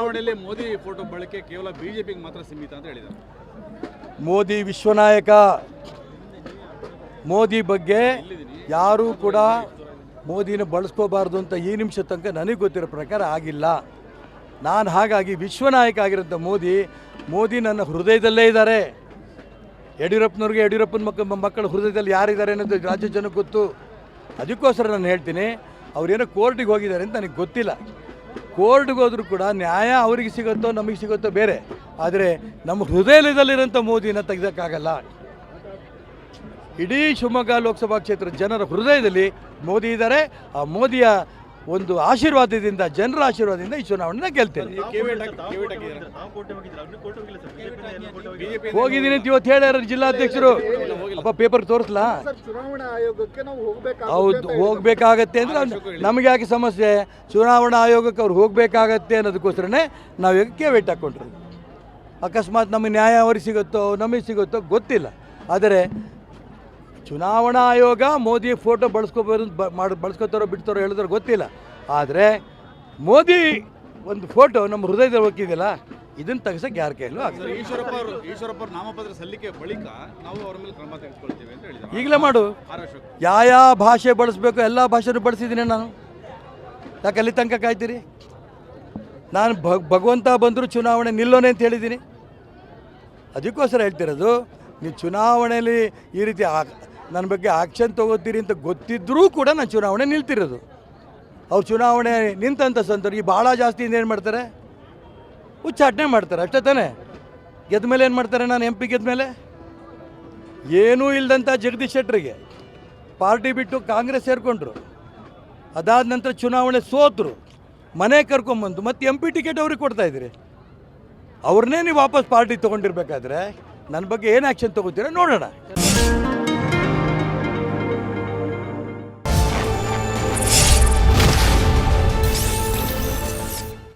ಚುನಾವಣೆಯಲ್ಲಿ ಮೋದಿ ಫೋಟೋ ಬಳಕೆ ಕೇವಲ ಬಿಜೆಪಿಗೆ ಮಾತ್ರ ಸೀಮಿತ ಅಂತ ಹೇಳಿದ್ದಾರೆ. ಮೋದಿ ವಿಶ್ವನಾಯಕ ಮೋದಿ ಬಗ್ಗೆ ಯಾರೂ ಕೂಡ ಮೋದಿನ ಬಳಸ್ಕೋಬಾರ್ದು ಅಂತ ಈ ನಿಮಿಷ ತನಕ ನನಗೆ ಗೊತ್ತಿರೋ ಪ್ರಕಾರ ಆಗಿಲ್ಲ. ನಾನು ಹಾಗಾಗಿ ವಿಶ್ವನಾಯಕ ಆಗಿರೋಂಥ ಮೋದಿ ಮೋದಿ ನನ್ನ ಹೃದಯದಲ್ಲೇ ಇದ್ದಾರೆ. ಯಡಿಯೂರಪ್ಪನವ್ರಿಗೆ ಯಡಿಯೂರಪ್ಪನ ಮಕ್ಕ ಮಕ್ಕಳ ಹೃದಯದಲ್ಲಿ ಯಾರಿದ್ದಾರೆ ಅನ್ನೋದು ರಾಜ್ಯ ಜನಕ್ಕೆ ಗೊತ್ತು. ಅದಕ್ಕೋಸ್ಕರ ನಾನು ಹೇಳ್ತೀನಿ ಅವರೇನೋ ಕೋರ್ಟಿಗೆ ಹೋಗಿದ್ದಾರೆ ಅಂತ ನನಗೆ ಗೊತ್ತಿಲ್ಲ. ಕೋರ್ಟ್ಗೆ ಹೋದರೂ ಕೂಡ ನ್ಯಾಯ ಅವರಿಗೆ ಸಿಗುತ್ತೋ ನಮಗೆ ಸಿಗುತ್ತೋ ಬೇರೆ. ಆದರೆ ನಮ್ಮ ಹೃದಯದಲ್ಲಿರೋಂಥ ಮೋದಿನ ತೆಗೆದಕ್ಕಾಗಲ್ಲ. ಇಡೀ ಶಿವಮೊಗ್ಗ ಲೋಕಸಭಾ ಕ್ಷೇತ್ರದ ಜನರ ಹೃದಯದಲ್ಲಿ ಮೋದಿ ಇದ್ದಾರೆ. ಆ ಮೋದಿಯ ಒಂದು ಆಶೀರ್ವಾದದಿಂದ ಜನರ ಆಶೀರ್ವಾದದಿಂದ ಈ ಚುನಾವಣೆ ಗೆಲ್ತೇನೆ? ಹೋಗಿದ್ದೀನಿ ಅಂತ ಇವತ್ತು ಹೇಳ್ಯಾರ ಜಿಲ್ಲಾಧ್ಯಕ್ಷರು. ಅಪ್ಪ ಪೇಪರ್ ತೋರಿಸ್ಲಾ? ಚುನಾವಣಾ ಆಯೋಗಕ್ಕೆ ನಾವು ಹೋಗ್ಬೇಕಾಗುತ್ತೆ ಹೌದು. ಹೋಗ್ಬೇಕಾಗತ್ತೆ ಅಂದ್ರೆ ನಮ್ಗೆ ನಮಗೆ ಯಾಕೆ ಸಮಸ್ಯೆ? ಚುನಾವಣಾ ಆಯೋಗಕ್ಕೆ ಅವ್ರು ಹೋಗ್ಬೇಕಾಗತ್ತೆ ಅನ್ನೋದಕ್ಕೋಸ್ಕರನೇ ನಾವು ಯಾಕೆ ವೇಟ್ ಹಾಕೊಂಡ್ರು ಅಕಸ್ಮಾತ್ ನಮಗೆ ನ್ಯಾಯ ಅವ್ರಿಗೆ ಸಿಗುತ್ತೋ ನಮಗೆ ಸಿಗುತ್ತೋ ಗೊತ್ತಿಲ್ಲ. ಆದರೆ ಚುನಾವಣಾ ಆಯೋಗ ಮೋದಿ ಫೋಟೋ ಬಳಸ್ಕೋಬೋದು ಮಾಡಿ ಬಳಸ್ಕೋತಾರೋ ಬಿಡ್ತಾರೋ ಹೇಳಿದ್ರೆ ಗೊತ್ತಿಲ್ಲ. ಆದರೆ ಮೋದಿ ಒಂದು ಫೋಟೋ ನಮ್ಮ ಹೃದಯದಲ್ಲಿ ಹೋಗಿದೆಯಲ್ಲ ಇದನ್ನು ತೆಗ್ಸಕ್ಕೆ ಯಾರ ಕೈಯಲ್ಲೂ ಆಗ್ತದೆ ಈಶ್ವರಪ್ಪ ಅವರು ಈಶ್ವರಪ್ಪ ಅವರು ನಾಮಪತ್ರ ಸಲ್ಲಿಕೆ ಬಳಿಕ ನಾವು ಅವರ ಮೇಲೆ ಕ್ರಮ ತೆಗೆದುಕೊಳ್ತೀವಿ ಅಂತ ಹೇಳಿದ್ರು ಈಗಲೇ ಮಾಡು. ಯಾವ ಯಾವ ಭಾಷೆ ಬಳಸಬೇಕು ಎಲ್ಲ ಭಾಷೆನೂ ಬಳಸಿದ್ದೀನಿ ನಾನು. ಯಾಕೆ ಅಲ್ಲಿ ತನಕ ಕಾಯ್ತೀರಿ? ನಾನು ಭಗ್ ಭಗವಂತ ಬಂದರೂ ಚುನಾವಣೆ ನಿಲ್ಲೋನೆ ಅಂತ ಹೇಳಿದ್ದೀನಿ ಅದಕ್ಕೋಸ್ಕರ ಹೇಳ್ತಿರೋದು ನೀವು ಚುನಾವಣೆಯಲ್ಲಿ ಈ ರೀತಿ ನನ್ನ ಬಗ್ಗೆ ಆಕ್ಷನ್ ತಗೋತೀರಿ ಅಂತ ಗೊತ್ತಿದ್ದರೂ ಕೂಡ ನಾನು ಚುನಾವಣೆ ನಿಲ್ತಿರೋದು. ಅವ್ರು ಚುನಾವಣೆ ನಿಂತಂಥ ಸಂತರು ಈ ಭಾಳ ಜಾಸ್ತಿಯಿಂದ ಏನು ಮಾಡ್ತಾರೆ? ಉಚ್ಚಾಟನೆ ಮಾಡ್ತಾರೆ, ಅಷ್ಟೇ ತಾನೇ? ಗೆದ್ದ ಮೇಲೆ ಏನು ಮಾಡ್ತಾರೆ ನಾನು ಎಂ ಪಿ ಗೆದ್ದ ಮೇಲೆ? ಏನೂ ಇಲ್ಲದಂಥ ಜಗದೀಶ್ ಶೆಟ್ಟರಿಗೆ ಪಾರ್ಟಿ ಬಿಟ್ಟು ಕಾಂಗ್ರೆಸ್ ಸೇರಿಕೊಂಡ್ರು. ಅದಾದ ನಂತರ ಚುನಾವಣೆ ಸೋತರು. ಮನೆ ಕರ್ಕೊಂಬಂದು ಮತ್ತು ಎಂ ಪಿ ಟಿಕೆಟ್ ಅವ್ರಿಗೆ ಕೊಡ್ತಾ ಇದ್ದೀರಿ. ಅವ್ರನ್ನೇ ನೀವು ವಾಪಸ್ ಪಾರ್ಟಿ ತೊಗೊಂಡಿರ್ಬೇಕಾದ್ರೆ ನನ್ನ ಬಗ್ಗೆ ಏನು ಆ್ಯಕ್ಷನ್ ತೊಗೋತೀರ ನೋಡೋಣ.